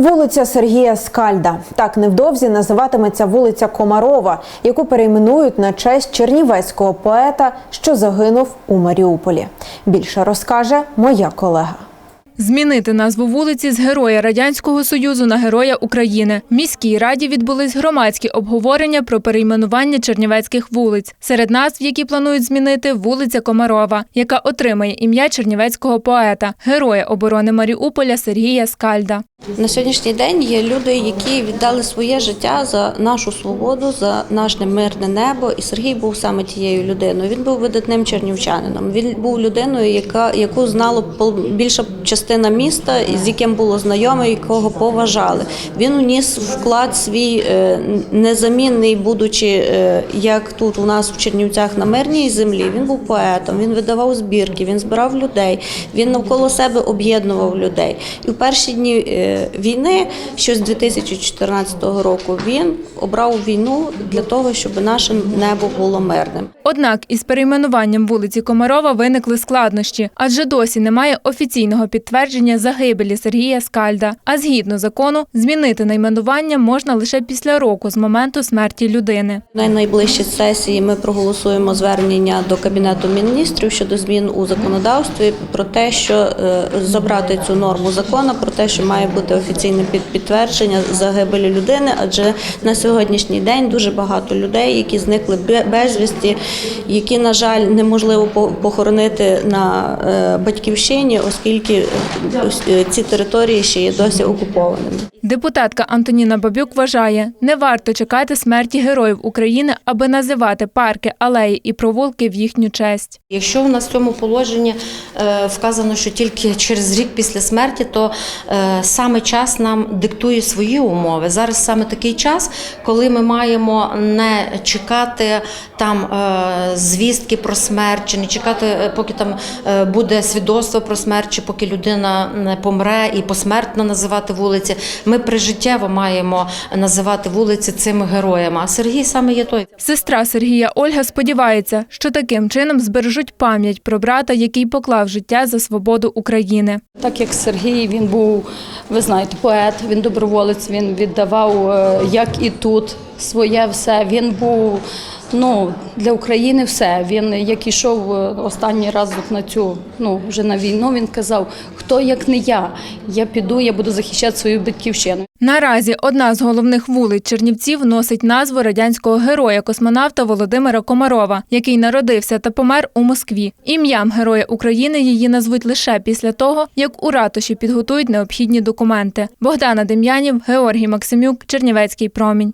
Вулиця Сергія Скальда. Так невдовзі називатиметься вулиця Комарова, яку перейменують на честь чернівецького поета, що загинув у Маріуполі. Більше розкаже моя колега. Змінити назву вулиці з Героя Радянського Союзу на Героя України. В міській раді відбулись громадські обговорення про перейменування чернівецьких вулиць. Серед назв, які планують змінити, вулиця Комарова, яка отримає ім'я чернівецького поета, героя оборони Маріуполя Сергія Скальда. На сьогоднішній день є люди, які віддали своє життя за нашу свободу, за наше мирне небо. І Сергій був саме тією людиною. Він був видатним чернівчанином. Він був людиною, яка яку знало пол- більша частина міста, з яким було знайоме, якого поважали. Він уніс вклад свій е, незамінний, будучи е, як тут у нас в Чернівцях на мирній землі. Він був поетом, він видавав збірки, він збирав людей, він навколо себе об'єднував людей. І в перші дні е, війни, що з 2014 року, він обрав війну для того, щоб наше небо було мирним. Однак із перейменуванням вулиці Комарова виникли складнощі, адже досі немає офіційного підтвердження загибелі Сергія Скальда. А згідно закону, змінити найменування можна лише після року з моменту смерті людини. На найближчій сесії ми проголосуємо звернення до кабінету міністрів щодо змін у законодавстві про те, що е, забрати цю норму закону, про те, що має бути офіційне під- підтвердження загибелі людини, адже на сьогоднішній день дуже багато людей, які зникли бе- безвісті, які, на жаль, неможливо похоронити на е, батьківщині, оскільки е, е, ці території ще є досі окупованими. Депутатка Антоніна Бабюк вважає, не варто чекати смерті героїв України, аби називати парки, алеї і провулки в їхню честь. Якщо у нас в цьому положенні е, вказано, що тільки через рік після смерті, то е, саме час нам диктує свої умови. Зараз саме такий час, коли ми маємо не чекати там е, звістки про смерть, чи не чекати, поки там буде свідоцтво про смерть, чи поки людина помре і посмертно називати вулиці. Ми прижиттєво маємо називати вулиці цими героями. А Сергій саме є той. Сестра Сергія Ольга сподівається, що таким чином збережуть пам'ять про брата, який поклав життя за свободу України. Так як Сергій він був, ви знаєте, поет, він доброволець, він віддавав е, як і тут своє все. Він був ну, для України все. Він як ішов е, останній раз на цю, ну вже на війну, він казав: хто як не я, я піду, я буду захищати свою батьківщину. Наразі одна з головних вулиць Чернівців носить назву радянського героя-космонавта Володимира Комарова, який народився та помер у Москві. Ім'ям Героя України її назвуть лише після того, як у ратуші підготують необхідні документи. Богдана Дем'янів, Георгій Максимюк, Чернівецький промінь.